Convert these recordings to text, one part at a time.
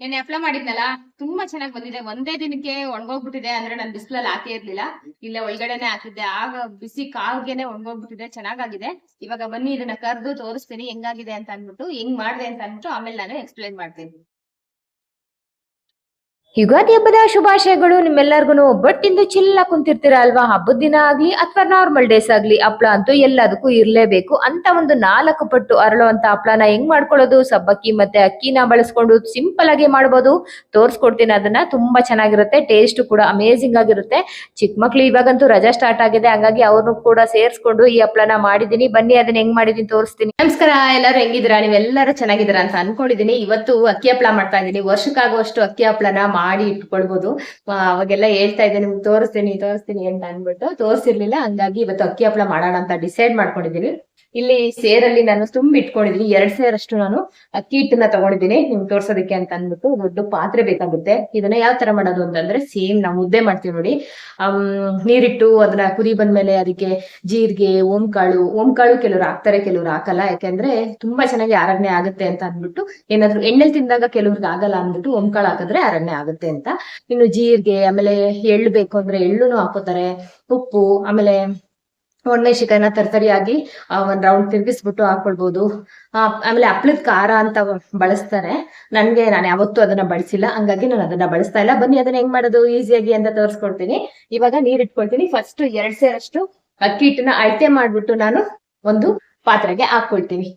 ನೆನ್ನೆ ಅಪ್ಲೈ ಮಾಡಿದ್ನಲ್ಲ, ತುಂಬಾ ಚೆನ್ನಾಗಿ ಬಂದಿದೆ. ಒಂದೇ ದಿನಕ್ಕೆ ಒಣಗೋಗ್ಬಿಟ್ಟಿದೆ, ಅಂದ್ರೆ ನಾನು ಬಿಸಿಲಲ್ಲಿ ಹಾಕೇ ಇರ್ಲಿಲ್ಲ. ಇಲ್ಲ ಒಳಗಡೆನೆ ಹಾಕಿದ್ದೆ. ಆಗ ಬಿಸಿ ಕಾವ್ಗೆನೆ ಒಣಗೋಗ್ಬಿಟ್ಟಿದೆ, ಚೆನ್ನಾಗಾಗಿದೆ. ಇವಾಗ ಬನ್ನಿ, ಇದನ್ನ ಕರ್ದು ತೋರಿಸ್ತೀನಿ, ಹೆಂಗಾಗಿದೆ ಅಂತ ಅನ್ಬಿಟ್ಟು ಹೆಂಗ್ ಮಾಡಿದೆ ಅಂತ ಅನ್ಬಿಟ್ಟು ಆಮೇಲೆ ನಾನು ಎಕ್ಸ್ಪ್ಲೈನ್ ಮಾಡ್ತೀನಿ. ಯುಗಾದಿ ಹಬ್ಬದ ಶುಭಾಶಯಗಳು ನಿಮ್ಮೆಲ್ಲರಿಗೂ ಒಬ್ಬಟ್ಟಿಂದು ಚಿಲ್ಲ ಕುಂತಿರ್ತೀರ ಅಲ್ವಾ? ಹಬ್ಬದ ದಿನ ಆಗ್ಲಿ ಅಥವಾ ನಾರ್ಮಲ್ ಡೇಸ್ ಆಗ್ಲಿ, ಹಪ್ಳ ಅಂತೂ ಎಲ್ಲದಕ್ಕೂ ಇರಲೇಬೇಕು. ಅಂತ ಒಂದು ನಾಲ್ಕು ಪಟ್ಟು ಅರಳುವಂತ ಹಪ್ಳನ ಹೆಂಗ್ ಮಾಡ್ಕೊಳ್ಳೋದು? ಸಬ್ಬಕ್ಕಿ ಮತ್ತೆ ಅಕ್ಕಿನ ಬಳಸ್ಕೊಂಡು ಸಿಂಪಲ್ ಆಗಿ ಮಾಡ್ಬೋದು. ತೋರ್ಸ್ಕೊಡ್ತೀನಿ, ಅದನ್ನ ತುಂಬಾ ಚೆನ್ನಾಗಿರುತ್ತೆ. ಟೇಸ್ಟ್ ಕೂಡ ಅಮೇಸಿಂಗ್ ಆಗಿರುತ್ತೆ. ಚಿಕ್ಕ ಮಕ್ಳು ಇವಾಗಂತೂ ರಜಾ ಸ್ಟಾರ್ಟ್ ಆಗಿದೆ. ಹಂಗಾಗಿ ಅವ್ರನ್ನು ಕೂಡ ಸೇರಿಸ್ಕೊಂಡು ಈ ಹಪ್ಳನ ಮಾಡಿದೀನಿ ಬನ್ನಿ, ಅದನ್ನ ಹೆಂಗ್ ಮಾಡಿದೀನಿ ತೋರಿಸ್ತೀನಿ. ನಮಸ್ಕಾರ, ಎಲ್ಲರೂ ಹೆಂಗಿದ್ದೀರಾ? ನೀವೆಲ್ಲರೂ ಚೆನ್ನಾಗಿದ್ದೀರಾ ಅಂತ ಅನ್ಕೊಂಡಿದೀನಿ ಇವತ್ತು ಅಕ್ಕಿ ಹಪ್ಳ ಮಾಡ್ತಾ ಇದ್ದೀನಿ. ವರ್ಷಕ್ಕಾಗುವಷ್ಟು ಅಕ್ಕಿ ಹಪ್ಳನ ಮಾಡಿ ಇಟ್ಕೊಳ್ಬಹುದು ಅವಾಗೆಲ್ಲ ಹೇಳ್ತಾ ಇದ್ದೆ, ನಿಮ್ಗೆ ತೋರಿಸ್ತೀನಿ ತೋರಿಸ್ತೀನಿ ಅಂತ ಅನ್ಬಿಟ್ಟು ತೋರಿಸಿರ್ಲಿಲ್ಲ, ಹಂಗಾಗಿ ಇವತ್ತು ಅಕ್ಕಿ ಹಪ್ಳ ಮಾಡೋಣ ಅಂತ ಡಿಸೈಡ್ ಮಾಡ್ಕೊಂಡಿದೀನಿ. ಇಲ್ಲಿ ಸೇರಲ್ಲಿ ನಾನು ತುಂಬಿ ಇಟ್ಕೊಂಡಿದೀನಿ ಎರಡ್ ಸೇರಷ್ಟು ನಾನು ಅಕ್ಕಿ ಹಿಟ್ಟನ್ನ ತಗೊಂಡಿದ್ದೀನಿ. ನಿಮ್ಗೆ ತೋರ್ಸೋದಕ್ಕೆ ಅಂತ ಅಂದ್ಬಿಟ್ಟು ದೊಡ್ಡ ಪಾತ್ರೆ ಬೇಕಾಗುತ್ತೆ. ಇದನ್ನ ಯಾವ ತರ ಮಾಡೋದು ಅಂತಂದ್ರೆ ಸೇಮ್ ನಾವು ಮುದ್ದೆ ಮಾಡ್ತೀವಿ ನೋಡಿ. ಅಮ್, ನೀರಿಟ್ಟು ಅದನ್ನ ಕುದಿ ಬಂದ್ಮೇಲೆ ಅದಕ್ಕೆ ಜೀರಿಗೆ ಓಂಕಾಳು ಓಂಕಾಳು ಕೆಲವ್ರು ಹಾಕ್ತಾರೆ ಕೆಲವ್ರು ಹಾಕಲ್ಲ. ಯಾಕೆಂದ್ರೆ ತುಂಬಾ ಚೆನ್ನಾಗಿ ಆರಾಧನೆ ಆಗುತ್ತೆ ಅಂತ ಅಂದ್ಬಿಟ್ಟು ಏನಾದ್ರು ಎಣ್ಣೆ ತಿಂದಾಗ ಕೆಲವ್ರಿಗೆ ಆಗಲ್ಲ ಅಂದ್ಬಿಟ್ಟು ಓಂಕಾಳು ಹಾಕಿದ್ರೆ ಆರಾಧನೆ ಆಗುತ್ತೆ ಅಂತ. ಇನ್ನು ಜೀರಿಗೆ ಆಮೇಲೆ ಎಳ್ಳು ಬೇಕು ಅಂದ್ರೆ ಎಳ್ಳುನು ಹಾಕೋತಾರೆ. ಉಪ್ಪು ಆಮೇಲೆ ಒಣಮೆಣಸಿಕಾಯಿನ ತರ್ತರಿಯಾಗಿ ಆ, ಒಂದ್ ರೌಂಡ್ ತಿರ್ಗಿಸ್ಬಿಟ್ಟು ಹಾಕೊಳ್ಬಹುದು ಆಮೇಲೆ ಹಪ್ಳದ ಖಾರ ಅಂತ ಬಳಸ್ತಾರೆ. ನನ್ಗೆ ನಾನು ಯಾವತ್ತೂ ಅದನ್ನ ಬಳಸಿಲ್ಲ. ಹಂಗಾಗಿ ನಾನು ಅದನ್ನ ಬಳಸ್ತಾ ಇಲ್ಲ. ಬನ್ನಿ ಅದನ್ನ ಹೆಂಗ್ ಮಾಡೋದು? ಈಸಿಯಾಗಿ ಅಂತ ತೋರಿಸ್ಕೊಡ್ತೀನಿ. ಇವಾಗ ನೀರ್ ಇಟ್ಕೊಳ್ತೀನಿ. ಫಸ್ಟ್ ಎರಡ್ ಸೇರಷ್ಟು ಅಕ್ಕಿ ಹಿಟ್ಟನ್ನ ಅಳತೆ ಮಾಡ್ಬಿಟ್ಟು ನಾನು ಒಂದು ಪಾತ್ರೆಗೆ ಹಾಕೊಳ್ತೀನಿ.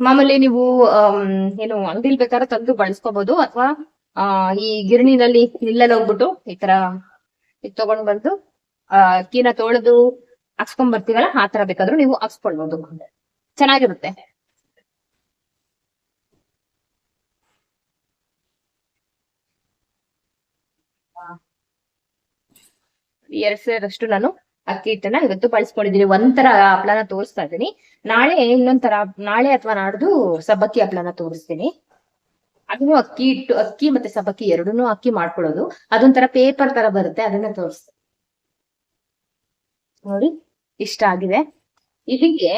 ಮಾಮೂಲಿ ನೀವು ಏನು ಅಂಗಡಿಲ್ ಬೇಕಾದ್ರೆ ತಂದು ಬಳಸ್ಕೋಬಹುದು ಅಥವಾ ಈ ಗಿರಣಿನಲ್ಲಿ ಇಲ್ಲಲ್ಲಿ ಹೋಗ್ಬಿಟ್ಟು ಈ ತರ ತಗೊಂಡ್ ಬಂದು ಅಕ್ಕಿನ ತೊಳೆದು ಹಾಕ್ಸ್ಕೊಂಡ್ ಬರ್ತೀವಲ್ಲ? ಆ ತರ ಬೇಕಾದ್ರೂ ನೀವು ಹಾಕ್ಸ್ಕೊಳ್ಬಹುದು ಚೆನ್ನಾಗಿರುತ್ತೆ. ಎರಡ್ ಸೇರಷ್ಟು ನಾನು ಅಕ್ಕಿ ಹಿಟ್ಟನ್ನ ಇವತ್ತು ಬಳಸ್ಕೊಂಡಿದೀನಿ ಒಂಥರ ಹಪ್ಳನ ತೋರಿಸ್ತಾ ಇದ್ದೀನಿ. ನಾಳೆ ಇನ್ನೊಂಥರ ನಾಳೆ ಅಥವಾ ನಾಡ್ದು ಸಬ್ಬಕ್ಕಿ ಹಪ್ಳನ ತೋರಿಸ್ತೀನಿ. ಅದನ್ನು ಅಕ್ಕಿ ಹಿಟ್ಟು, ಅಕ್ಕಿ ಮತ್ತೆ ಸಬ್ಬಕ್ಕಿ ಎರಡನ್ನೂ ಅಕ್ಕಿ ಮಾಡ್ಕೊಳ್ಳೋದು. ಅದೊಂಥರ ಪೇಪರ್ ತರ ಬರುತ್ತೆ. ಅದನ್ನ ತೋರಿಸ್ತೀನಿ. ನೋಡಿ. ಇಷ್ಟ ಆಗಿದೆ. ಇಲ್ಲಿಗೆ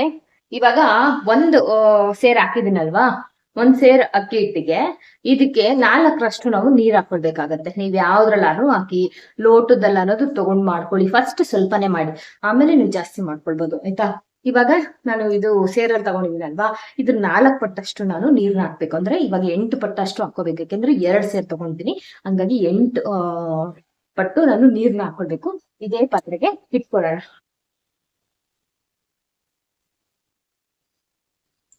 ಇವಾಗ ಒಂದು ಸೇರ್ ಹಾಕಿದಿನಲ್ವಾ ಒಂದ್ ಸೇರ್ ಅಕ್ಕಿ ಹಿಟ್ಟಿಗೆ. ಇದಕ್ಕೆ ನಾಲ್ಕರಷ್ಟು ನಾವು ನೀರ್ ಹಾಕೊಳ್ಬೇಕಾಗತ್ತೆ. ನೀವ್ ಯಾವ್ದ್ರಲ್ಲಾನು ಹಾಕಿ ಲೋಟದಲ್ಲ ಅನ್ನೋದು ತಗೊಂಡ್ ಮಾಡ್ಕೊಳ್ಳಿ. ಫಸ್ಟ್ ಸ್ವಲ್ಪನೇ ಮಾಡಿ. ಆಮೇಲೆ ನೀವು ಜಾಸ್ತಿ ಮಾಡ್ಕೊಳ್ಬೋದು. ಆಯ್ತಾ? ಇವಾಗ ನಾನು ಇದು ಸೇರಲ್ಲಿ ತಗೊಂಡಿದ್ದೀನಲ್ವಾ? ಇದ್ರ ನಾಲ್ಕು ಪಟ್ಟಷ್ಟು ನಾನು ನೀರ್ನ ಹಾಕ್ಬೇಕು. ಅಂದ್ರೆ ಇವಾಗ ಎಂಟು ಪಟ್ಟಷ್ಟು ಹಾಕೋಬೇಕು ಯಾಕೆಂದ್ರೆ ಎರಡ್ ಸೇರ್ ತಗೊಂತೀನಿ. ಹಂಗಾಗಿ ಎಂಟು ಪಟ್ಟು ನಾನು ನೀರ್ನ ಹಾಕೊಳ್ಬೇಕು. ಇದೇ ಪಾತ್ರೆಗೆ ಇಟ್ಕೊಳ್ಳೋಣ.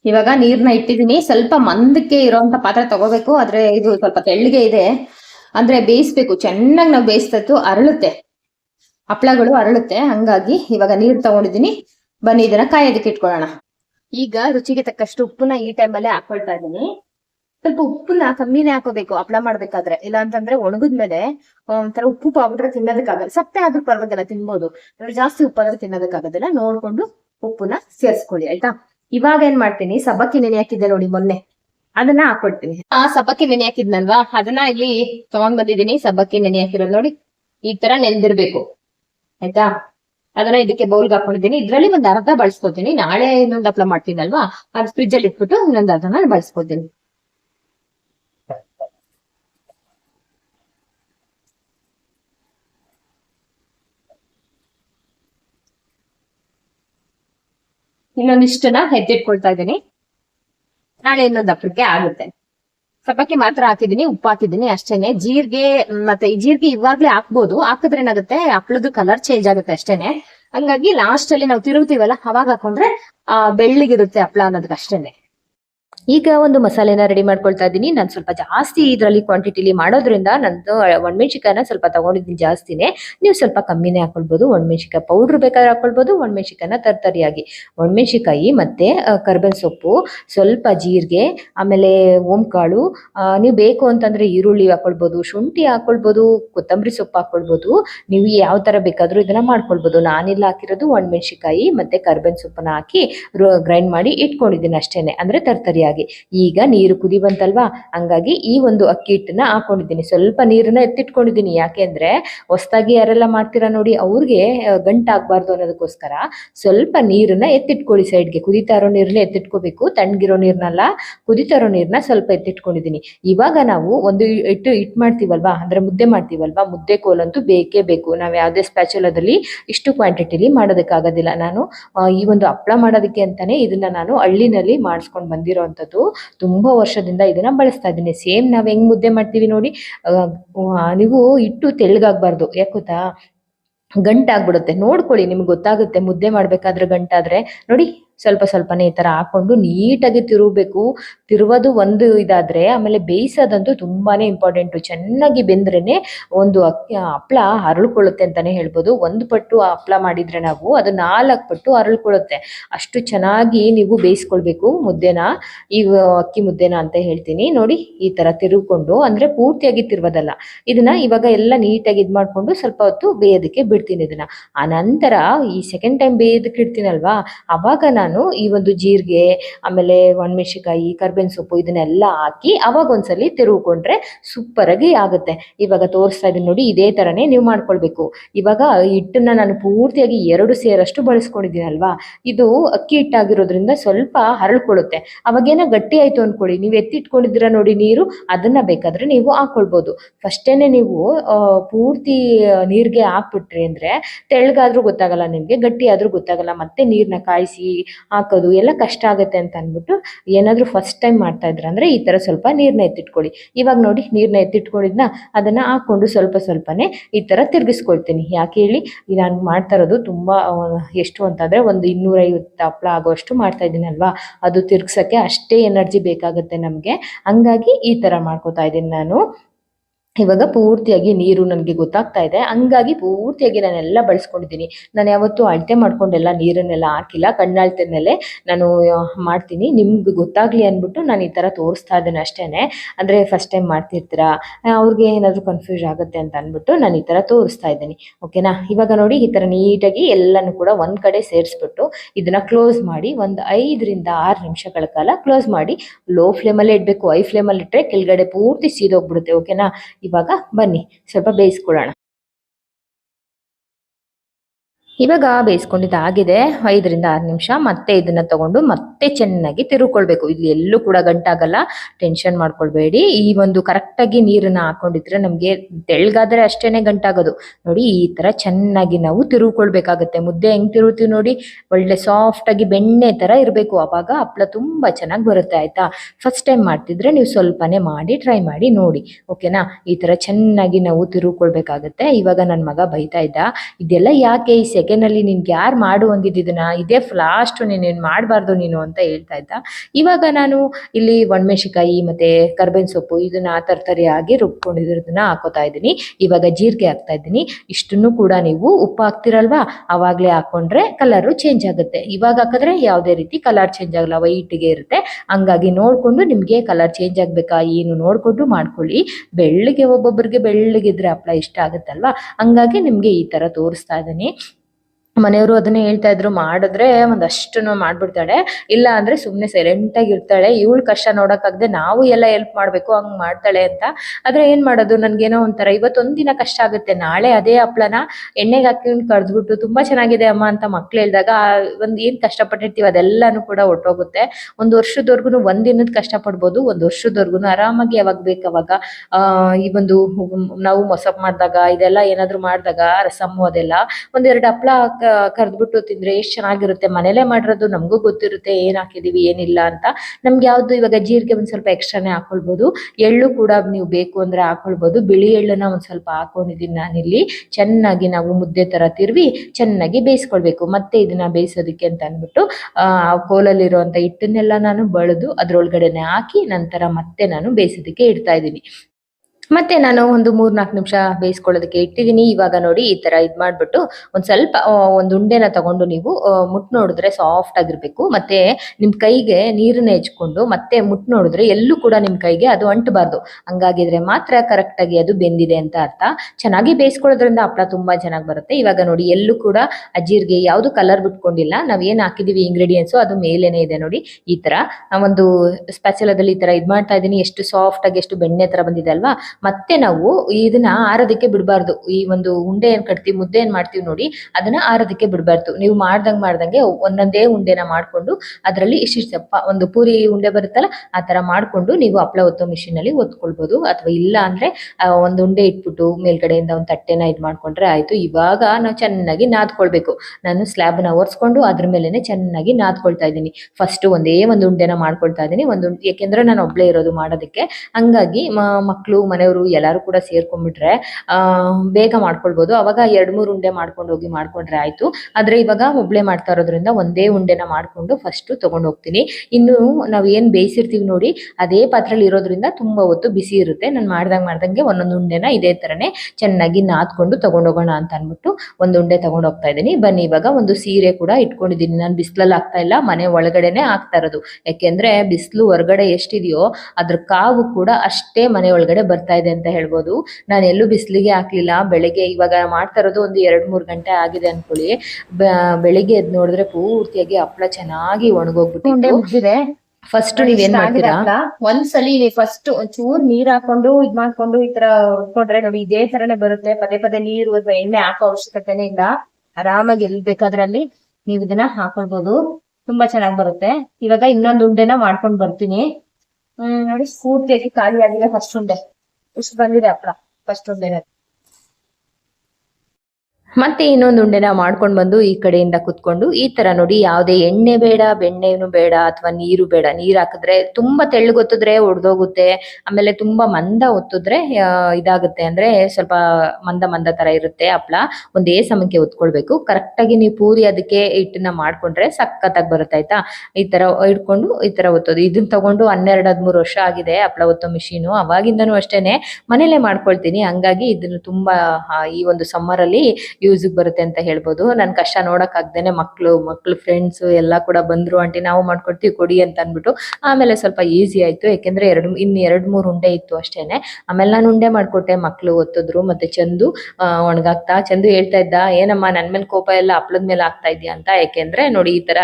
ಇವಾಗ ನೀರ್ನ ಇಟ್ಟಿದೀನಿ. ಸ್ವಲ್ಪ ಮಂದಕ್ಕೆ ಇರೋಂತ ಪಾತ್ರೆ ತಗೋಬೇಕು. ಆದ್ರೆ ಇದು ಸ್ವಲ್ಪ ತೆಳ್ಳಗೆ ಇದೆ. ಅಂದ್ರೆ ಬೇಯಿಸ್ಬೇಕು. ಚೆನ್ನಾಗಿ ನಾವು ಬೇಯಿಸ್ತದ್ದು ಅರಳುತ್ತೆ. ಹಪ್ಳಗಳು ಅರಳುತ್ತೆ. ಹಂಗಾಗಿ ಇವಾಗ ನೀರ್ ತಗೊಂಡಿದೀನಿ. ಬನ್ನಿ, ಇದನ್ನ ಕಾಯೋದಕ್ಕೆ ಇಟ್ಕೊಳ್ಳೋಣ. ಈಗ ರುಚಿಗೆ ತಕ್ಕಷ್ಟು ಉಪ್ಪನ್ನ ಈ ಟೈಮಲ್ಲೇ ಹಾಕೊಳ್ತಾ ಇದ್ದೀನಿ. ಸ್ವಲ್ಪ ಉಪ್ಪನ್ನ ಕಮ್ಮಿನೇ ಹಾಕೋಬೇಕು. ಹಪ್ಳ ಮಾಡ್ಬೇಕಾದ್ರೆ. ಇಲ್ಲ ಅಂತಂದ್ರೆ ಒಣಗಿದ್ಮೇಲೆ ಒಂಥರ ಉಪ್ಪು ಆಗ್ಬಿಟ್ರೆ ತಿನ್ನೋದಕ್ಕಾಗಲ್ಲ. ಸಪ್ಪೆ ಆದ್ರೂ ಪರವಾಗಿಲ್ಲ, ತಿನ್ಬೋದು. ಜಾಸ್ತಿ ಉಪ್ಪಾದ್ರೆ ತಿನ್ನೋದಕ್ಕಾಗೋದಿಲ್ಲ. ನೋಡ್ಕೊಂಡು ಉಪ್ಪನ್ನ ಸೇರ್ಸ್ಕೊಳ್ಳಿ, ಆಯ್ತಾ? ಇವಾಗ ಏನ್ ಮಾಡ್ತೀನಿ? ಸಬ್ಬಕ್ಕಿ ನೆನೆ ಹಾಕಿದ್ದೆ ನೋಡಿ ಮೊನ್ನೆ. ಅದನ್ನ ಹಾಕೊಡ್ತೀನಿ. ಆ ಸಬ್ಬಕ್ಕಿ ನೆನೆ ಹಾಕಿದ್ನಲ್ವಾ? ಅದನ್ನ ಇಲ್ಲಿ ತಗೊಂಡ್ ಬಂದಿದ್ದೀನಿ. ಸಬ್ಬಕ್ಕಿ ನೆನೆ ಹಾಕಿರೋದು ನೋಡಿ. ಈ ತರ ನೆಂದಿರ್ಬೇಕು ಆಯ್ತಾ? ಅದನ್ನ ಇದಕ್ಕೆ ಬೌಲ್ಗೆ ಹಾಕೊಂಡಿದ್ದೀನಿ. ಇದ್ರಲ್ಲಿ ಒಂದ್ ಅರ್ಧ ಬಳಸ್ಕೊತೀನಿ. ನಾಳೆ ಇನ್ನೊಂದ್ ಹಪ್ಳ ಮಾಡ್ತೀನಲ್ವಾ? ಅದ್ ಫ್ರಿಜ್ ಅಲ್ಲಿ ಇಟ್ಬಿಟ್ಟು ಇನ್ನೊಂದ್ ಅರ್ಧನ ಬಳಸ್ಕೊತೀನಿ. ಇನ್ನೊಂದಿಷ್ಟನ್ನ ಹೆಜ್ಜಿಟ್ಕೊಳ್ತಾ ಇದ್ದೀನಿ. ನಾಳೆ ಇನ್ನೊಂದು ಹಪ್ಪಳಕ್ಕೆ ಆಗುತ್ತೆ. ಸಬ್ಬಕ್ಕಿ ಮಾತ್ರ ಹಾಕಿದೀನಿ ಉಪ್ಪು ಹಾಕಿದೀನಿ ಅಷ್ಟೇನೆ. ಜೀರಿಗೆ ಮತ್ತೆ ಈ ಜೀರಿಗೆ ಇವಾಗ್ಲೇ ಹಾಕ್ಬೋದು. ಹಾಕಿದ್ರೆ ಏನಾಗುತ್ತೆ? ಹಪ್ಳದ ಕಲರ್ ಚೇಂಜ್ ಆಗುತ್ತೆ ಅಷ್ಟೇನೆ. ಹಂಗಾಗಿ ಲಾಸ್ಟ್ ಅಲ್ಲಿ ನಾವು ತಿರುಗ್ತೀವಲ್ಲ, ಅವಾಗ ಹಾಕೊಂಡ್ರೆ, ಆ, ಬೆಳ್ಳಿಗಿರುತ್ತೆ ಹಪ್ಳ ಅನ್ನೋದಕ್ಕೆ ಅಷ್ಟೇನೆ ಈಗ ಒಂದು ಮಸಾಲೆನ ರೆಡಿ ಮಾಡ್ಕೊಳ್ತಾ ಇದ್ದೀನಿ. ನಾನು ಸ್ವಲ್ಪ ಜಾಸ್ತಿ ಇದರಲ್ಲಿ ಕ್ವಾಂಟಿಟಿಲಿ ಮಾಡೋದ್ರಿಂದ ನಂದು ಒಣಮೆಣ್ಸಿಕಾಯನ್ನ ಸ್ವಲ್ಪ ತಗೊಂಡಿದ್ದೀನಿ ಜಾಸ್ತಿನೇ. ನೀವು ಸ್ವಲ್ಪ ಕಮ್ಮಿನೇ ಹಾಕೊಳ್ಬೋದು. ಒಣಮೆಣ್ಸಿಕಾಯಿ ಪೌಡ್ರ್ ಬೇಕಾದ್ರೆ ಹಾಕೊಳ್ಬೋದು. ಒಣಮೆಣ್ಸಿಕಾಯನ್ನ ತರ್ತರಿಯಾಗಿ. ಒಣಮೆಣ್ಸಿಕಾಯಿ ಮತ್ತೆ ಕರ್ಬೇವಿನ ಸೊಪ್ಪು, ಸ್ವಲ್ಪ ಜೀರಿಗೆ, ಆಮೇಲೆ ಓಂಕಾಳು ನೀವು ಬೇಕು ಅಂತಂದ್ರೆ ಈರುಳ್ಳಿ ಹಾಕೊಳ್ಬೋದು, ಶುಂಠಿ ಹಾಕೊಳ್ಬೋದು, ಕೊತ್ತಂಬರಿ ಸೊಪ್ಪು ಹಾಕೊಳ್ಬೋದು. ನೀವು ಯಾವ ತರ ಬೇಕಾದರೂ ಇದನ್ನ ಮಾಡ್ಕೊಳ್ಬೋದು. ನಾನಿಲ್ಲ ಹಾಕಿರೋದು ಒಣಮೆಣ್ಸಿಕಾಯಿ ಮತ್ತೆ ಕರ್ಬೇವಿನ ಸೊಪ್ಪನ್ನ ಹಾಕಿ ಗ್ರೈಂಡ್ ಮಾಡಿ ಇಟ್ಕೊಂಡಿದ್ದೀನಿ ಅಷ್ಟೇ ಅಂದ್ರೆ ತರ್ತರಿಯಾಗಿ. ಈಗ ನೀರು ಕುದಿ ಬಂತಲ್ವಾ ಹಂಗಾಗಿ ಈ ಒಂದು ಅಕ್ಕಿ ಹಿಟ್ಟನ್ನ ಹಾಕೊಂಡಿದ್ದೀನಿ. ಸ್ವಲ್ಪ ನೀರನ್ನ ಎತ್ತಿಟ್ಕೊಂಡಿದ್ದೀನಿ. ಯಾಕೆಂದ್ರೆ ಹೊಸದಾಗಿ ಯಾರೆಲ್ಲ ಮಾಡ್ತೀರಾ ನೋಡಿ, ಅವ್ರಿಗೆ ಗಂಟಾಗಬಾರ್ದು ಅನ್ನೋದಕ್ಕೋಸ್ಕರ ಸ್ವಲ್ಪ ನೀರನ್ನ ಎತ್ತಿಟ್ಕೊಳ್ಳಿ ಸೈಡ್ಗೆ ಕುದಿತಾ ಇರೋ ನೀರನ್ನ ಎತ್ತಿಟ್ಕೋಬೇಕು. ತಣ್ಣಗಿರೋ ನೀರ್ನಲ್ಲ, ಕುದಿತಾ ಇರೋ ನೀರ್ನ ಸ್ವಲ್ಪ ಎತ್ತಿಟ್ಕೊಂಡಿದ್ದೀನಿ. ಇವಾಗ ನಾವು ಒಂದು ಇಟ್ಟು ಇಟ್ಟು ಮಾಡ್ತೀವಲ್ವಾ? ಅಂದ್ರೆ ಮುದ್ದೆ ಮಾಡ್ತೀವಲ್ವಾ? ಮುದ್ದೆ ಕೋಲಂತೂ ಬೇಕೇ ಬೇಕು. ನಾವು ಯಾವುದೇ ಸ್ಪ್ಯಾಚುಲದಲ್ಲಿ ಇಷ್ಟು ಕ್ವಾಂಟಿಟಿಲಿ ಮಾಡೋದಕ್ಕಾಗೋದಿಲ್ಲ. ನಾನು ಈ ಒಂದು ಹಪ್ಪಳ ಮಾಡೋದಕ್ಕೆ ಅಂತಾನೆ ಇದನ್ನ ನಾನು ಹಳ್ಳಿನಲ್ಲಿ ಮಾಡಿಸ್ಕೊಂಡು ಬಂದಿರೋ ಅಂಥದ್ದು ತುಂಬಾ ವರ್ಷದಿಂದ ಇದನ್ನ ಬಳಸ್ತಾ ಇದ್ದೀನಿ. ಸೇಮ್ ನಾವು ಹೆಂಗ್ ಮುದ್ದೆ ಮಾಡ್ತೀವಿ ನೋಡಿ ನೀವು ಇಟ್ಟು ತೆಳ್ಳಗಾಗ್ಬಾರ್ದು. ಯಾಕೆ ಗೊತ್ತಾ? ಗಂಟಾಗ್ಬಿಡುತ್ತೆ. ನೋಡ್ಕೊಳ್ಳಿ, ನಿಮ್ಗೆ ಗೊತ್ತಾಗುತ್ತೆ ಮುದ್ದೆ ಮಾಡ್ಬೇಕಾದ್ರೆ ಗಂಟಾದ್ರೆ. ನೋಡಿ ಸ್ವಲ್ಪ ಸ್ವಲ್ಪನೇ ಈ ತರ ಹಾಕೊಂಡು ನೀಟಾಗಿ ತಿರುಗಬೇಕು. ತಿರುವುದು ಒಂದು ಇದಾದ್ರೆ ಆಮೇಲೆ ಬೇಯಿಸೋದಂತೂ ತುಂಬಾನೇ ಇಂಪಾರ್ಟೆಂಟು ಚೆನ್ನಾಗಿ ಬೆಂದ್ರೇನೆ ಒಂದು ಅಕ್ಕಿ, ಹಪ್ಳ ಅರಳ್ಕೊಳ್ಳುತ್ತೆ ಅಂತಾನೆ ಹೇಳ್ಬೋದು. ಒಂದು ಪಟ್ಟು ಹಪ್ಳ ಮಾಡಿದ್ರೆ ನಾವು ಅದು ನಾಲ್ಕು ಪಟ್ಟು ಅರಳ್ಕೊಳ್ಳುತ್ತೆ ಅಷ್ಟು ಚೆನ್ನಾಗಿ ನೀವು ಬೇಯಿಸ್ಕೊಳ್ಬೇಕು ಮುದ್ದೆನ. ಈ ಅಕ್ಕಿ ಮುದ್ದೆನ ಅಂತ ಹೇಳ್ತೀನಿ. ನೋಡಿ ಈ ತರ ತಿರುಗ್ಕೊಂಡು, ಅಂದ್ರೆ ಪೂರ್ತಿಯಾಗಿ ತಿರುವುದಲ್ಲ. ಇದನ್ನ ಇವಾಗ ಎಲ್ಲ ನೀಟಾಗಿ ಇದ್ ಮಾಡ್ಕೊಂಡು ಸ್ವಲ್ಪ ಹೊತ್ತು ಬೇಯೋದಕ್ಕೆ ಬಿಡ್ತೀನಿ ಇದನ್ನ. ಆ ನಂತರ ಈ ಸೆಕೆಂಡ್ ಟೈಮ್ ಬೇಯೋದಕ್ಕೆ ಇಡ್ತೀನಲ್ವಾ? ಅವಾಗ ನಾನು ಈ ಒಂದು ಜೀರಿಗೆ, ಆಮೇಲೆ ಒಣಮೆಣಸಿಕಾಯಿ ಕರ್ಬೇವಿನ ಸೊಪ್ಪು ಇದನ್ನೆಲ್ಲ ಹಾಕಿ ಅವಾಗ ಒಂದ್ಸಲಿ ತಿರುಗಿಕೊಂಡ್ರೆ ಸೂಪರ್ ಆಗಿ ಆಗುತ್ತೆ. ಇವಾಗ ತೋರಿಸ್ತಾ ಇದ್ದೀನಿ ನೋಡಿ, ಇದೇ ತರನೇ ನೀವು ಮಾಡ್ಕೊಳ್ಬೇಕು. ಇವಾಗ ಹಿಟ್ಟನ್ನ ನಾನು ಪೂರ್ತಿಯಾಗಿ ಎರಡು ಸೇರಷ್ಟು ಬಳಸ್ಕೊಂಡಿದ್ದೀನಲ್ವಾ? ಇದು ಅಕ್ಕಿ ಹಿಟ್ಟಾಗಿರೋದ್ರಿಂದ ಸ್ವಲ್ಪ ಹರಳ್ಕೊಳ್ಳುತ್ತೆ. ಅವಾಗೇನೋ ಗಟ್ಟಿ ಆಯ್ತು ಅನ್ಕೊಳ್ಳಿ. ನೀವು ಎತ್ತಿಟ್ಕೊಂಡಿದ್ದೀರ ನೋಡಿ ನೀರು, ಅದನ್ನ ಬೇಕಾದ್ರೆ ನೀವು ಹಾಕೊಳ್ಬೋದು. ಫಸ್ಟೇನೆ ನೀವು ಪೂರ್ತಿ ನೀರಿಗೆ ಹಾಕ್ಬಿಟ್ರಿ ಅಂದ್ರೆ ತೆಳ್ಳಗಾದ್ರೂ ಗೊತ್ತಾಗಲ್ಲ ನಿಮ್ಗೆ ಗಟ್ಟಿ ಆದ್ರೂ ಗೊತ್ತಾಗಲ್ಲ. ಮತ್ತೆ ನೀರನ್ನ ಕಾಯಿಸಿ ಹಾಕೋದು, ಎಲ್ಲ ಕಷ್ಟ ಆಗುತ್ತೆ ಅಂತ ಅಂದ್ಬಿಟ್ಟು ಏನಾದ್ರೂ ಫಸ್ಟ್ ಟೈಮ್ ಮಾಡ್ತಾ ಇದ್ರ ಅಂದ್ರೆ ಈ ತರ ಸ್ವಲ್ಪ ನೀರ್ನ ಎತ್ತಿಟ್ಕೊಳ್ಳಿ. ಇವಾಗ ನೋಡಿ ನೀರ್ನ ಎತ್ತಿಟ್ಕೊಂಡಿದ್ನ? ಅದನ್ನ ಹಾಕೊಂಡು ಸ್ವಲ್ಪ ಸ್ವಲ್ಪನೇ ಈ ತರ ತಿರ್ಗಿಸ್ಕೊಳ್ತೀನಿ. ಯಾಕೆ ಹೇಳಿ ನಾನು ಮಾಡ್ತಾ ಇರೋದು ತುಂಬಾ ಎಷ್ಟು ಅಂತಂದ್ರೆ ಒಂದು ಇನ್ನೂರೈವತ್ತು ಹಪ್ಪಳ ಆಗೋಷ್ಟು ಮಾಡ್ತಾ ಇದ್ದೀನಲ್ವಾ ಅದು ತಿರ್ಗ್ಸಕ್ಕೆ ಅಷ್ಟೇ ಎನರ್ಜಿ ಬೇಕಾಗುತ್ತೆ ನಮಗೆ. ಹಂಗಾಗಿ ಈ ತರ ಮಾಡ್ಕೋತಾ ಇದ್ದೀನಿ ನಾನು. ಇವಾಗ ಪೂರ್ತಿಯಾಗಿ ನೀರು ನನಗೆ ಗೊತ್ತಾಗ್ತಾ ಇದೆ. ಹಂಗಾಗಿ ಪೂರ್ತಿಯಾಗಿ ನಾನೆಲ್ಲ ಬಳಸ್ಕೊಂಡಿದ್ದೀನಿ. ನಾನು ಯಾವತ್ತೂ ಅಳತೆ ಮಾಡ್ಕೊಂಡೆಲ್ಲ ನೀರನ್ನೆಲ್ಲ ಹಾಕಿಲ್ಲ. ಕಣ್ಣಾಳ್ತೆನಲ್ಲೇ ನಾನು ಮಾಡ್ತೀನಿ. ನಿಮ್ಗೆ ಗೊತ್ತಾಗ್ಲಿ ಅಂದ್ಬಿಟ್ಟು ನಾನು ಈ ಥರ ತೋರಿಸ್ತಾ ಇದ್ದೇನೆ ಅಷ್ಟೇ ಅಂದರೆ ಫಸ್ಟ್ ಟೈಮ್ ಮಾಡ್ತಿರ್ತೀರಾ? ಅವ್ರಿಗೆ ಏನಾದರೂ ಕನ್ಫ್ಯೂಸ್ ಆಗುತ್ತೆ ಅಂತ ಅಂದ್ಬಿಟ್ಟು ನಾನು ಈ ಥರ ತೋರಿಸ್ತಾ ಇದ್ದೀನಿ. ಓಕೆನಾ ಇವಾಗ ನೋಡಿ, ಈ ಥರ ನೀಟಾಗಿ ಎಲ್ಲನೂ ಕೂಡ ಒಂದು ಕಡೆ ಸೇರಿಸ್ಬಿಟ್ಟು ಇದನ್ನ ಕ್ಲೋಸ್ ಮಾಡಿ ಒಂದು ಐದರಿಂದ ಆರು ನಿಮಿಷಗಳ ಕಾಲ ಕ್ಲೋಸ್ ಮಾಡಿ ಲೋ ಫ್ಲೇಮಲ್ಲೇ ಇಡಬೇಕು. ಐ ಫ್ಲೇಮಲ್ಲಿ ಇಟ್ಟರೆ ಕೆಳಗಡೆ ಪೂರ್ತಿ ಸೀದೋಗ್ಬಿಡುತ್ತೆ. ಓಕೆನಾ ಇವಾಗ ಬನ್ನಿ ಸ್ವಲ್ಪ ಬೇಯಿಸ್ಕೊಳ್ಳೋಣ. ಇವಾಗ ಬೇಯಿಸ್ಕೊಂಡಿದ್ದು ಆಗಿದೆ ಐದರಿಂದ ಆರು ನಿಮಿಷ ಮತ್ತೆ ಇದನ್ನ ತಗೊಂಡು ಮತ್ತೆ ಚೆನ್ನಾಗಿ ತಿರುಕೊಳ್ಬೇಕು. ಇಲ್ಲಿ ಎಲ್ಲೂ ಕೂಡ ಗಂಟಾಗಲ್ಲ. ಟೆನ್ಷನ್ ಮಾಡ್ಕೊಳ್ಬೇಡಿ. ಈ ಒಂದು ಕರೆಕ್ಟಾಗಿ ನೀರನ್ನ ಹಾಕೊಂಡಿದ್ರೆ ನಮಗೆ ತೆಳ್ಳಗಾದ್ರೆ ಅಷ್ಟೇನೆ ಗಂಟಾಗೋದು. ನೋಡಿ, ಈ ತರ ಚೆನ್ನಾಗಿ ನಾವು ತಿರುಕೊಳ್ಬೇಕಾಗತ್ತೆ. ಮುದ್ದೆ ಹೆಂಗ್ ತಿರುತ್ತೀವಿ ನೋಡಿ, ಒಳ್ಳೆ ಸಾಫ್ಟ್ ಆಗಿ ಬೆಣ್ಣೆ ತರ ಇರಬೇಕು. ಅವಾಗ ಹಪ್ಳ ತುಂಬಾ ಚೆನ್ನಾಗಿ ಬರುತ್ತೆ, ಆಯ್ತಾ? ಫಸ್ಟ್ ಟೈಮ್ ಮಾಡ್ತಿದ್ರೆ ನೀವು ಸ್ವಲ್ಪನೇ ಮಾಡಿ ಟ್ರೈ ಮಾಡಿ, ನೋಡಿ. ಓಕೆನಾ ಈ ತರ ಚೆನ್ನಾಗಿ ನಾವು ತಿರುಕೊಳ್ಬೇಕಾಗತ್ತೆ. ಇವಾಗ ನನ್ನ ಮಗ ಬೈತಾ ಇದ್ದ. ಇದೆಲ್ಲ ಯಾಕೆ ಈ ಅಲ್ಲಿ ನಿನ್ಗೆ ಯಾರು ಮಾಡು ಅಂದಿದ್ದನ್ನ ಇದೇ ಫ್ಲಾಸ್ಟ್ ನೀನೇನ್ ಮಾಡಬಾರ್ದು ನೀನು ಅಂತ ಹೇಳ್ತಾ ಇದ್ದ. ಇವಾಗ ನಾನು ಇಲ್ಲಿ ಒಣಮೆಣಸಿಕಾಯಿ ಮತ್ತೆ ಕರ್ಬೇವಿನ ಸೊಪ್ಪು ಇದನ್ನ ತರ್ತರಿಯಾಗಿ ರುಬ್ಕೊಂಡಿರೋದನ್ನ ಹಾಕೋತಾ ಇದ್ದೀನಿ. ಇವಾಗ ಜೀರಿಗೆ ಹಾಕ್ತಾ ಇದ್ದೀನಿ. ಇಷ್ಟನ್ನು ಕೂಡ ನೀವು ಉಪ್ಪು ಹಾಕ್ತಿರಲ್ವಾ? ಅವಾಗ್ಲೇ ಹಾಕೊಂಡ್ರೆ ಕಲರು ಚೇಂಜ್ ಆಗುತ್ತೆ. ಇವಾಗ ಹಾಕಿದ್ರೆ ಯಾವುದೇ ರೀತಿ ಕಲರ್ ಚೇಂಜ್ ಆಗಲ್ಲ. ವೈಟ್ಗೆ ಇರುತ್ತೆ. ಹಂಗಾಗಿ ನೋಡ್ಕೊಂಡು ನಿಮಗೆ ಕಲರ್ ಚೇಂಜ್ ಆಗಬೇಕಾ ಏನು ನೋಡ್ಕೊಂಡು ಮಾಡ್ಕೊಳ್ಳಿ. ಬೆಳ್ಳಿಗೆ ಒಬ್ಬೊಬ್ಬರಿಗೆ ಬೆಳ್ಳಗಿದ್ರೆ ಹಪ್ಳ ಇಷ್ಟ ಆಗುತ್ತಲ್ವಾ? ಹಂಗಾಗಿ ನಿಮಗೆ ಈ ತರ ತೋರಿಸ್ತಾ ಇದ್ದೀನಿ. ಮನೆಯವರು ಅದನ್ನೇ ಹೇಳ್ತಾ ಇದ್ರು, ಮಾಡಿದ್ರೆ ಒಂದಷ್ಟು ಮಾಡ್ಬಿಡ್ತಾಳೆ. ಇಲ್ಲ ಅಂದ್ರೆ ಸುಮ್ಮನೆ ಸೈಲೆಂಟ್ ಆಗಿ ಇರ್ತಾಳೆ. ಇವಳು ಕಷ್ಟ ನೋಡಕ್ಕಾಗದೆ ನಾವು ಎಲ್ಲ ಹೆಲ್ಪ್ ಮಾಡ್ಬೇಕು, ಹಂಗ್ ಮಾಡ್ತಾಳೆ ಅಂತ. ಆದ್ರೆ ಏನ್ ಮಾಡೋದು? ನನ್ಗೇನೋ ಒಂಥರ ಇವತ್ತೊಂದ್ ದಿನ ಕಷ್ಟ ಆಗುತ್ತೆ. ನಾಳೆ ಅದೇ ಹಪ್ಳನ ಎಣ್ಣೆಗೆ ಹಾಕೊಂಡು ಕಡ್ದ್ಬಿಟ್ಟು ತುಂಬಾ ಚೆನ್ನಾಗಿದೆ ಅಮ್ಮ ಅಂತ ಮಕ್ಳು ಹೇಳಿದಾಗ ಒಂದ್ ಏನ್ ಕಷ್ಟಪಟ್ಟಿರ್ತೀವಿ ಅದೆಲ್ಲಾನು ಕೂಡ ಹೊಟ್ಟೋಗುತ್ತೆ ಒಂದ್ ವರ್ಷದವರ್ಗು ಒಂದ್ ದಿನದ ಕಷ್ಟ ಪಡ್ಬೋದು ಒಂದ್ ವರ್ಷದವರ್ಗು ಆರಾಮಾಗಿ ಯಾವಾಗ ಬೇಕು ಅವಾಗ, ಆ, ಈ ಒಂದು ನಾವು ಮೊಸಪ್ ಮಾಡಿದಾಗ, ಇದೆಲ್ಲ ಏನಾದ್ರು ಮಾಡಿದಾಗ, ರಸಮ್ಮು ಅದೆಲ್ಲ ಒಂದೆರಡು ಹಪ್ಳ ಕರ್ದ್ಬಿಟ್ಟು ತಿಂದ್ರೆ ಎಷ್ಟು ಚೆನ್ನಾಗಿರುತ್ತೆ? ಮನೇಲೆ ಮಾಡಿರೋದು ನಮಗೂ ಗೊತ್ತಿರುತ್ತೆ, ಏನ್ ಹಾಕಿದೀವಿ, ಏನಿಲ್ಲ ಅಂತ. ನಮ್ಗೆ ಯಾವ್ದು ಇವಾಗ ಜೀರಿಗೆ ಒಂದ್ ಸ್ವಲ್ಪ ಎಕ್ಸ್ಟ್ರಾನೇ ಹಾಕೊಳ್ಬಹುದು ಎಳ್ಳು ಕೂಡ ನೀವು ಬೇಕು ಅಂದ್ರೆ ಹಾಕೊಳ್ಬಹುದು ಬಿಳಿ ಎಳ್ಳನ್ನ ಒಂದ್ ಸ್ವಲ್ಪ ಹಾಕೊಂಡಿದ್ದೀನಿ ನಾನಿಲ್ಲಿ. ಚೆನ್ನಾಗಿ ನಾವು ಮುದ್ದೆ ತರ ತಿರ್ವಿ, ಚೆನ್ನಾಗಿ ಬೇಯಿಸ್ಕೊಳ್ಬೇಕು. ಮತ್ತೆ ಇದನ್ನ ಬೇಯಿಸೋದಕ್ಕೆ ಅಂತ ಅಂದ್ಬಿಟ್ಟು, ಆ, ಕೋಲಲ್ಲಿರುವಂತ ಹಿಟ್ಟನ್ನೆಲ್ಲ ನಾನು ಬಳದು ಅದ್ರೊಳಗಡೆನೆ ಹಾಕಿ ನಂತರ ಮತ್ತೆ ನಾನು ಬೇಯಿಸೋದಕ್ಕೆ ಇಡ್ತಾ ಇದ್ದೀನಿ. ಮತ್ತೆ ನಾನು ಒಂದು ಮೂರ್ ನಾಲ್ಕು ನಿಮಿಷ ಬೇಯಿಸ್ಕೊಳ್ಳೋದಕ್ಕೆ ಇಟ್ಟಿದ್ದೀನಿ. ಇವಾಗ ನೋಡಿ ಈ ತರ ಇದ್ ಮಾಡ್ಬಿಟ್ಟು ಒಂದ್ ಸ್ವಲ್ಪ ಒಂದು ಉಂಡೆನ ತಗೊಂಡು ನೀವು ಮುಟ್ ನೋಡಿದ್ರೆ ಸಾಫ್ಟ್ ಆಗಿರ್ಬೇಕು. ಮತ್ತೆ ನಿಮ್ ಕೈಗೆ ನೀರನ್ನ ಹೆಚ್ಕೊಂಡು ಮತ್ತೆ ಮುಟ್ ನೋಡಿದ್ರೆ ಎಲ್ಲೂ ಕೂಡ ನಿಮ್ ಕೈಗೆ ಅದು ಅಂಟಬಾರ್ದು. ಹಂಗಾಗಿದ್ರೆ ಮಾತ್ರ ಕರೆಕ್ಟ್ ಆಗಿ ಅದು ಬೆಂದಿದೆ ಅಂತ ಅರ್ಥ. ಚೆನ್ನಾಗಿ ಬೇಯಿಸ್ಕೊಳ್ಳೋದ್ರಿಂದ ಹಪ್ಪಳ ತುಂಬಾ ಚೆನ್ನಾಗಿ ಬರುತ್ತೆ. ಇವಾಗ ನೋಡಿ, ಎಲ್ಲೂ ಕೂಡ ಅಜ್ಜೀರ್ಗೆ ಜೀರಿಗೆ ಯಾವ್ದು ಕಲರ್ ಬಿಟ್ಕೊಂಡಿಲ್ಲ. ನಾವ್ ಏನ್ ಹಾಕಿದೀವಿ ಇಂಗ್ರೀಡಿಯೆಂಟ್ಸ್ ಅದು ಮೇಲೇನೆ ಇದೆ ನೋಡಿ. ಈ ತರ ಒಂದು ಅದಲ್ಲಿ ಈ ತರ ಇದ್ ಮಾಡ್ತಾ ಇದೀನಿ. ಎಷ್ಟು ಸಾಫ್ಟ್ ಆಗಿ, ಎಷ್ಟು ಬೆಣ್ಣೆ ತರ ಬಂದಿದೆ ಅಲ್ವಾ? ಮತ್ತೆ ನಾವು ಇದನ್ನ ಆರೋದಕ್ಕೆ ಬಿಡಬಾರ್ದು. ಈ ಒಂದು ಉಂಡೆ ಏನ್ ಕಟ್ತೀವಿ ಮುದ್ದೆ ಏನ್ ಮಾಡ್ತೀವಿ ನೋಡಿ, ಅದನ್ನ ಆರೋದಕ್ಕೆ ಬಿಡಬಾರ್ದು. ನೀವು ಮಾಡ್ದಂಗ್ ಮಾಡ್ದಂಗೆ ಒಂದೊಂದೇ ಉಂಡೆನ ಮಾಡ್ಕೊಂಡು ಅದರಲ್ಲಿ ಇಷ್ಟಿಷ್ಟು ಸಪ್ಪ ಒಂದು ಪೂರಿ ಉಂಡೆ ಬರುತ್ತಲ್ಲ, ಆ ತರ ಮಾಡ್ಕೊಂಡು ನೀವು ಹಪ್ಳ ಒತ್ತೋ ಮಿಷಿನ್ ಅಲ್ಲಿ ಒತ್ಕೊಳ್ಬಹುದು ಅಥವಾ ಇಲ್ಲ ಅಂದ್ರೆ ಒಂದು ಉಂಡೆ ಇಟ್ಬಿಟ್ಟು ಮೇಲ್ಗಡೆಯಿಂದ ಒಂದ್ ತಟ್ಟೆನ ಇದ್ ಮಾಡ್ಕೊಂಡ್ರೆ ಆಯ್ತು. ಇವಾಗ ನಾವು ಚೆನ್ನಾಗಿ ನಾದ್ಕೊಳ್ಬೇಕು. ನಾನು ಸ್ಲ್ಯಾಬ್ನ ಒರ್ಸ್ಕೊಂಡು ಅದ್ರ ಮೇಲೆನೆ ಚೆನ್ನಾಗಿ ನಾದ್ಕೊಳ್ತಾ ಇದ್ದೀನಿ. ಫಸ್ಟ್ ಒಂದೇ ಒಂದು ಉಂಡೆನ ಮಾಡ್ಕೊಳ್ತಾ ಇದ್ದೀನಿ. ಒಂದು ಯಾಕೆಂದ್ರೆ ನಾನು ಒಬ್ಳೆ ಇರೋದು ಮಾಡೋದಕ್ಕೆ. ಹಂಗಾಗಿ ಮಕ್ಕಳು ಮನೆಯವರು ಎಲ್ಲರೂ ಕೂಡ ಸೇರ್ಕೊಂಡ್ಬಿಟ್ರೆ ಬೇಗ ಮಾಡ್ಕೊಳ್ಬೋದು. ಅವಾಗ ಎರಡ್ ಮೂರು ಉಂಡೆ ಮಾಡ್ಕೊಂಡು ಹೋಗಿ ಮಾಡ್ಕೊಂಡ್ರೆ ಆಯ್ತು. ಆದ್ರೆ ಇವಾಗ ಒಬ್ಳೆ ಮಾಡ್ತಾ ಇರೋದ್ರಿಂದ ಒಂದೇ ಉಂಡೆನ ಮಾಡ್ಕೊಂಡು ಫಸ್ಟ್ ತಗೊಂಡ್ ಹೋಗ್ತೀನಿ. ಇನ್ನು ನಾವ್ ಏನ್ ಬೇಯಿಸಿರ್ತೀವಿ ನೋಡಿ, ಅದೇ ಪಾತ್ರೆಯಲ್ಲಿ ಇರೋದ್ರಿಂದ ತುಂಬಾ ಹೊತ್ತು ಬಿಸಿ ಇರುತ್ತೆ. ನಾನು ಮಾಡ್ದಂಗ್ ಮಾಡ್ದಂಗೆ ಒಂದೊಂದು ಉಂಡೆನ ಇದೇ ತರನೇ ಚೆನ್ನಾಗಿ ನಾದ್ಕೊಂಡು ತಗೊಂಡ್ ಹೋಗೋಣ ಅಂತ ಅನ್ಬಿಟ್ಟು ಒಂದು ಉಂಡೆ ತಗೊಂಡ್ ಹೋಗ್ತಾ ಇದ್ದೀನಿ. ಬನ್ನಿ, ಇವಾಗ ಒಂದು ಸೀರೆ ಕೂಡ ಇಟ್ಕೊಂಡಿದ್ದೀನಿ. ನಾನು ಬಿಸಿಲಲ್ಲಿ ಆಗ್ತಾ ಇಲ್ಲ, ಮನೆ ಒಳಗಡೆನೆ ಆಗ್ತಾ ಇರೋದು. ಯಾಕೆಂದ್ರೆ ಬಿಸಿಲು ಹೊರಗಡೆ ಎಷ್ಟಿದೆಯೋ, ಅದ್ರ ಕಾವು ಕೂಡ ಅಷ್ಟೇ ಮನೆ ಒಳಗಡೆ ಬರ್ತಾ ಇದೆ ಅಂತ ಹೇಳ್ಬೋದು. ನಾನು ಎಲ್ಲೂ ಬಿಸಿಲಿಗೆ ಹಾಕ್ಲಿಲ್ಲ. ಬೆಳಗ್ಗೆ ಇವಾಗ ಮಾಡ್ತಾ ಇರೋದು ಒಂದು ಎರಡ್ ಮೂರ್ ಗಂಟೆ ಆಗಿದೆ ಅನ್ಕೊಳ್ಳಿ. ಬೆಳಿಗ್ಗೆ ಎದ್ದು ನೋಡಿದ್ರೆ ಪೂರ್ತಿಯಾಗಿ ಹಪ್ಪಳ ಚೆನ್ನಾಗಿ ಒಣಗೋಗ್ಬಿಟ್ಟು ಫಸ್ಟ್ ನೀವೇನ್ ಏನ್ ಮಾಡ್ತೀರಾ? ಒಂದ್ಸಲಿ ಫಸ್ಟ್ ಚೂರ್ ನೀರ್ ಹಾಕೊಂಡು ಇದ್ ಮಾಡ್ಕೊಂಡು ಈ ತರ ಉಟ್ಕೊಂಡ್ರೆ ನೋಡಿ ಇದೇ ತರನೇ ಬರುತ್ತೆ. ಪದೇ ಪದೇ ನೀರು ಅಥವಾ ಎಣ್ಣೆ ಹಾಕೋ ಅವಶ್ಯಕತೆನೇ ಇಲ್ಲ. ಆರಾಮಾಗಿ ಎಲ್ ಬೇಕಾದ್ರಲ್ಲಿ ನೀವ್ ಇದನ್ನ ಹಾಕೊಳ್ಬಹುದು ತುಂಬಾ ಚೆನ್ನಾಗ್ ಬರುತ್ತೆ. ಇವಾಗ ಇನ್ನೊಂದು ಉಂಡೆನ ಮಾಡ್ಕೊಂಡ್ ಬರ್ತೀನಿ. ಹ್ಮ್ ನೋಡಿ ಪೂರ್ತಿಯಾಗಿ ಖಾಲಿ ಆಗಿದೆ ಫಸ್ಟ್ ಉಂಡೆ. ಇಷ್ಟು ಬಂದಿದೆ ಹಪ್ಪಳ ಫಸ್ಟ್ ಉಂಡೆ ಮತ್ತೆ ಇನ್ನೊಂದು ಉಂಡೆನ ಮಾಡ್ಕೊಂಡು ಬಂದು ಈ ಕಡೆಯಿಂದ ಕುತ್ಕೊಂಡು ಈ ತರ ನೋಡಿ ಯಾವುದೇ ಎಣ್ಣೆ ಬೇಡ, ಬೆಣ್ಣೆನು ಬೇಡ ಅಥವಾ ನೀರು ಬೇಡ. ನೀರು ಹಾಕಿದ್ರೆ ತುಂಬಾ ತೆಳ್ಳಗೊತ್ತಿದ್ರೆ ಒಡ್ದೋಗುತ್ತೆ. ಆಮೇಲೆ ತುಂಬಾ ಮಂದ ಒತ್ತಿದ್ರೆ ಇದಾಗುತ್ತೆ ಅಂದ್ರೆ ಸ್ವಲ್ಪ ಮಂದ ಮಂದ ತರ ಇರುತ್ತೆ ಹಪ್ಳ. ಒಂದೇ ಸಮಕ್ಕೆ ಒತ್ಕೊಳ್ಬೇಕು. ಕರೆಕ್ಟ್ ಆಗಿ ನೀವು ಪೂರಿ ಅದಕ್ಕೆ ಹಿಟ್ಟನ್ನ ಮಾಡ್ಕೊಂಡ್ರೆ ಸಖತ್ತಾಗಿ ಬರುತ್ತೆ ಆಯ್ತಾ? ಈ ತರ ಇಟ್ಕೊಂಡು ಈ ತರ ಒತ್ತೋದು. ಇದನ್ನ ತಗೊಂಡು ಹನ್ನೆರಡು, ಹದ್ಮೂರು ವರ್ಷ ಆಗಿದೆ ಹಪ್ಳ ಒತ್ತೋ ಮಿಷಿನು. ಅವಾಗಿಂದನೂ ಅಷ್ಟೇನೆ. ಮನೇಲೆ ಮಾಡ್ಕೊಳ್ತೀನಿ. ಹಂಗಾಗಿ ಇದನ್ನು ತುಂಬಾ ಈ ಒಂದು ಸಮ್ಮರ್ ಅಲ್ಲಿ ಯೂಸ್ ಬರುತ್ತೆ ಅಂತ ಹೇಳ್ಬೋದು. ನನ್ ಕಷ್ಟ ನೋಡಕ್ ಆಗ್ದೇನೆ ಮಕ್ಳು ಮಕ್ಳು ಫ್ರೆಂಡ್ಸ್ ಎಲ್ಲ ಕೂಡ ಬಂದ್ರು ಆಂಟಿ ನಾವು ಮಾಡ್ಕೊಡ್ತೀವಿ ಕೊಡಿ ಅಂತ ಅನ್ಬಿಟ್ಟು ಆಮೇಲೆ ಸ್ವಲ್ಪ ಈಸಿ ಆಯ್ತು. ಯಾಕೆಂದ್ರೆ ಎರಡು ಇನ್ ಎರಡ್ ಮೂರ್ ಉಂಡೆ ಇತ್ತು ಅಷ್ಟೇನೆ. ಆಮೇಲೆ ನಾನು ಉಂಡೆ ಮಾಡ್ಕೊಟ್ಟೆ ಮಕ್ಳು ಒತ್ತಿದ್ರು. ಮತ್ತೆ ಚಂದು ಆ, ಒಣಗಾಕ್ತಾ. ಚಂದು ಹೇಳ್ತಾ ಇದ್ದ ಏನಮ್ಮ ನನ್ ಮೇಲೆ ಕೋಪ ಎಲ್ಲ ಹಪ್ಳದ ಮೇಲೆ ಆಗ್ತಾ ಇದೆಯಾ ಅಂತ? ಯಾಕೆಂದ್ರೆ ನೋಡಿ ಈ ತರ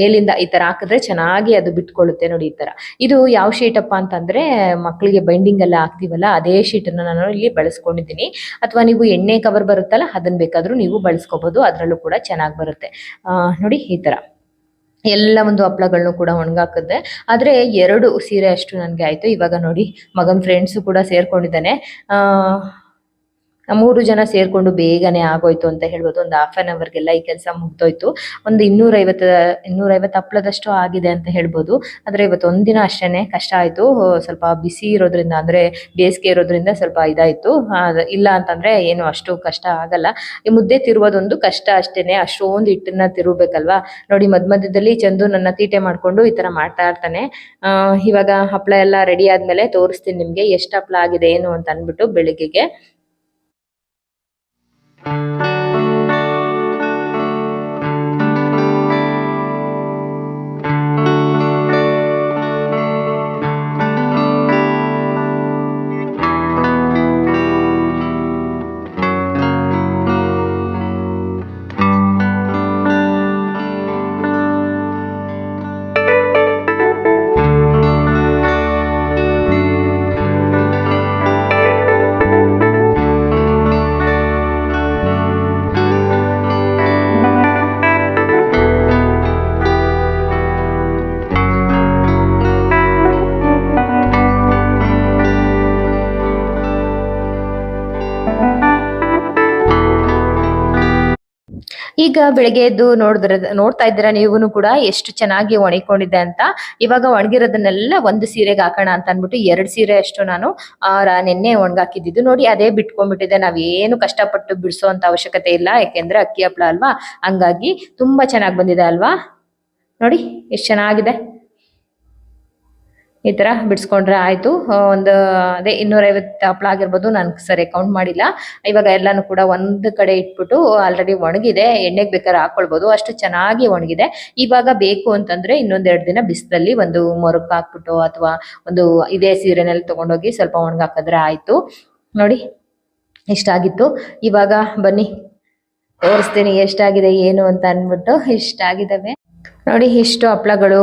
ಮೇಲಿಂದ ಈ ತರ ಹಾಕಿದ್ರೆ ಚೆನ್ನಾಗಿ ಅದು ಬಿಟ್ಕೊಳ್ಳುತ್ತೆ ನೋಡಿ ಈ ತರ. ಇದು ಯಾವ ಶೀಟ್ ಅಪ್ಪ ಅಂತಂದ್ರೆ ಮಕ್ಕಳಿಗೆ ಬೈಂಡಿಂಗ್ ಎಲ್ಲ ಹಾಕ್ತಿವಲ್ಲ, ಅದೇ ಶೀಟ್ ಅನ್ನ ನಾನು ಇಲ್ಲಿ ಬಳಸ್ಕೊಂಡಿದ್ದೀನಿ. ಅಥವಾ ನೀವು ಎಣ್ಣೆ ಕವರ್ ಬರುತ್ತಲ್ಲ, ಅದನ್ನ ಬೇಕಾದ್ರೂ ನೀವು ಬಳಸ್ಕೋಬಹುದು ಅದರಲ್ಲೂ ಕೂಡ ಚೆನ್ನಾಗಿ ಬರುತ್ತೆ. ನೋಡಿ ಈ ತರ. ಎಲ್ಲ ಒಂದು ಹಪ್ಳಗಳನ್ನು ಕೂಡ ಒಣಗಾಕಿದ್ದೆ ಆದ್ರೆ ಎರಡು ಸೀರೆ ಅಷ್ಟು ನನಗೆ ಆಯ್ತು. ಇವಾಗ ನೋಡಿ, ಮಗನ್ ಫ್ರೆಂಡ್ಸು ಕೂಡ ಸೇರ್ಕೊಂಡಿದ್ದಾನೆ. ಆ ಮೂರು ಜನ ಸೇರ್ಕೊಂಡು ಬೇಗನೆ ಆಗೋಯ್ತು ಅಂತ ಹೇಳ್ಬೋದು. ಒಂದು ಹಾಫ್ ಅನ್ ಅವರ್ಗೆಲ್ಲ ಈ ಕೆಲಸ ಮುಗ್ದೋಯ್ತು. ಒಂದು ಇನ್ನೂರೈವತ್ತು ಇನ್ನೂರೈವತ್ತು ಹಪ್ಪಳದಷ್ಟು ಆಗಿದೆ ಅಂತ ಹೇಳ್ಬೋದು. ಆದ್ರೆ ಇವತ್ತು ಒಂದಿನ ಅಷ್ಟೇನೆ ಕಷ್ಟ ಆಯ್ತು. ಸ್ವಲ್ಪ ಬಿಸಿ ಇರೋದ್ರಿಂದ, ಅಂದ್ರೆ ಬೇಸಿಗೆ ಇರೋದ್ರಿಂದ ಸ್ವಲ್ಪ ಇದಾಯಿತು. ಇಲ್ಲ ಅಂತಂದ್ರೆ ಏನು ಅಷ್ಟು ಕಷ್ಟ ಆಗಲ್ಲ. ಈ ಮುದ್ದೆ ತಿರುವುದೊಂದು ಕಷ್ಟ ಅಷ್ಟೇನೆ. ಅಷ್ಟೊಂದು ಹಿಟ್ಟನ್ನ ತಿರುಗಬೇಕಲ್ವಾ? ನೋಡಿ ಮಧ್ಯ ಮಧ್ಯದಲ್ಲಿ ಚಂದು ನನ್ನ ತೀಟೆ ಮಾಡ್ಕೊಂಡು ಈ ತರ ಮಾಡ್ತಾ ಇರ್ತಾನೆ. ಇವಾಗ ಹಪ್ಳ ಎಲ್ಲ ರೆಡಿ ಆದ್ಮೇಲೆ ತೋರಿಸ್ತೀನಿ ನಿಮ್ಗೆ. ಎಷ್ಟು ಹಪ್ಳ ಆಗಿದೆ, ಏನು ಅಂತ ಅಂದ್ಬಿಟ್ಟು ಬೆಳಿಗ್ಗೆಗೆ. Thank you. ಈಗ ಬೆಳಿಗ್ಗೆ ಎದ್ದು ನೋಡಿದ್ರೆ, ನೋಡ್ತಾ ಇದ್ದೀರಾ ನೀವು ಕೂಡ ಎಷ್ಟು ಚೆನ್ನಾಗಿ ಒಣಗಿಕೊಂಡಿದೆ ಅಂತ. ಇವಾಗ ಒಣಗಿರೋದನ್ನೆಲ್ಲ ಒಂದು ಸೀರೆಗೆ ಹಾಕೋಣ ಅಂತ ಅಂದ್ಬಿಟ್ಟು ಎರಡು ಸೀರೆ ಅಷ್ಟು ನಾನು ನಿನ್ನೆ ನೆನ್ನೆ ಒಣಗಾಕಿದ್ದು ನೋಡಿ, ಅದೇ ಬಿಟ್ಕೊಂಡ್ಬಿಟ್ಟಿದೆ ನಾವೇನು ಕಷ್ಟಪಟ್ಟು ಬಿಡಿಸೋ ಅಂತ ಅವಶ್ಯಕತೆ ಇಲ್ಲ. ಯಾಕೆಂದ್ರೆ ಅಕ್ಕಿ ಹಪ್ಳ ಅಲ್ವಾ? ಹಂಗಾಗಿ ತುಂಬಾ ಚೆನ್ನಾಗಿ ಬಂದಿದೆ ಅಲ್ವಾ? ನೋಡಿ, ಎಷ್ಟು ಚೆನ್ನಾಗಿದೆ. ಈ ತರ ಬಿಡಿಸ್ಕೊಂಡ್ರೆ ಆಯ್ತು. ಒಂದು, ಅದೇ ಇನ್ನೂರೈವತ್ತು ಹಪ್ಪಳ ಆಗಿರ್ಬೋದು ನಾನು ಸರಿ ಕೌಂಟ್ ಮಾಡಿಲ್ಲ. ಇವಾಗ ಎಲ್ಲಾನು ಕೂಡ ಒಂದು ಕಡೆ ಇಟ್ಬಿಟ್ಟು ಆಲ್ರೆಡಿ ಒಣಗಿದೆ. ಎಣ್ಣೆಗೆ ಬೇಕಾದ್ರೆ ಹಾಕೊಳ್ಬೋದು. ಅಷ್ಟು ಚೆನ್ನಾಗಿ ಒಣಗಿದೆ. ಇವಾಗ ಬೇಕು ಅಂತಂದ್ರೆ ಇನ್ನೊಂದೆರಡು ದಿನ ಬಿಸಿಲಲ್ಲಿ ಒಂದು ಮೊರಕ್ ಹಾಕ್ಬಿಟ್ಟು ಅಥವಾ ಒಂದು ಇದೇ ಸೀರೆನಲ್ಲಿ ತಗೊಂಡೋಗಿ ಸ್ವಲ್ಪ ಒಣಗಾಕಿದ್ರೆ ಆಯಿತು. ನೋಡಿ, ಇಷ್ಟಾಗಿತ್ತು. ಇವಾಗ ಬನ್ನಿ. ತೋರಿಸ್ತೀನಿ ಎಷ್ಟಾಗಿದೆ, ಏನು ಅಂತ ಅಂದ್ಬಿಟ್ಟು ಇಷ್ಟಾಗಿದ್ದಾವೆ. ನೋಡಿ, ಇಷ್ಟು ಹಪ್ಳಗಳು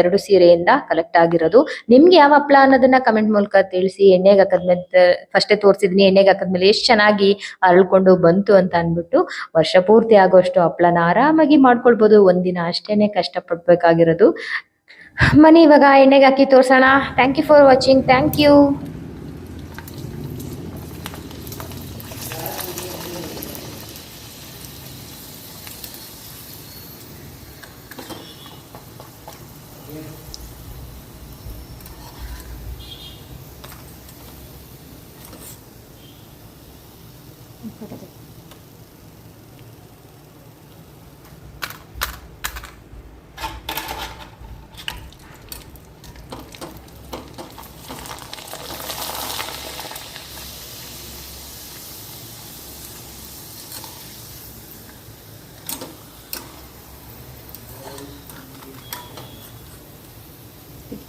ಎರಡು ಸೀರೆಯಿಂದ ಕಲೆಕ್ಟ್ ಆಗಿರೋದು. ನಿಮ್ಗೆ ಯಾವ ಹಪ್ಳ ಅನ್ನೋದನ್ನ ಕಮೆಂಟ್ ಮೂಲಕ ತಿಳಿಸಿ, ಎಣ್ಣೆಗೆ ಹಾಕದ್ಮೇಲೆ ಫಸ್ಟೇ ತೋರಿಸಿದ್ನಿ, ಎಣ್ಣೆಗೆ ಹಾಕದ್ಮೇಲೆ ಎಷ್ಟು ಚೆನ್ನಾಗಿ ಅರಳ್ಕೊಂಡು ಬಂತು ಅಂತ ಅಂದ್ಬಿಟ್ಟು, ವರ್ಷ ಪೂರ್ತಿ ಆಗೋಷ್ಟು ಹಪ್ಳನ ಆರಾಮಾಗಿ ಮಾಡ್ಕೊಳ್ಬೋದು. ಒಂದಿನ ಅಷ್ಟೇನೆ ಕಷ್ಟಪಡ್ಬೇಕಾಗಿರೋದು. ಮನೆ ಇವಾಗ ಎಣ್ಣೆಗೆ ಹಾಕಿ ತೋರ್ಸೋಣ. Thank you for watching thank you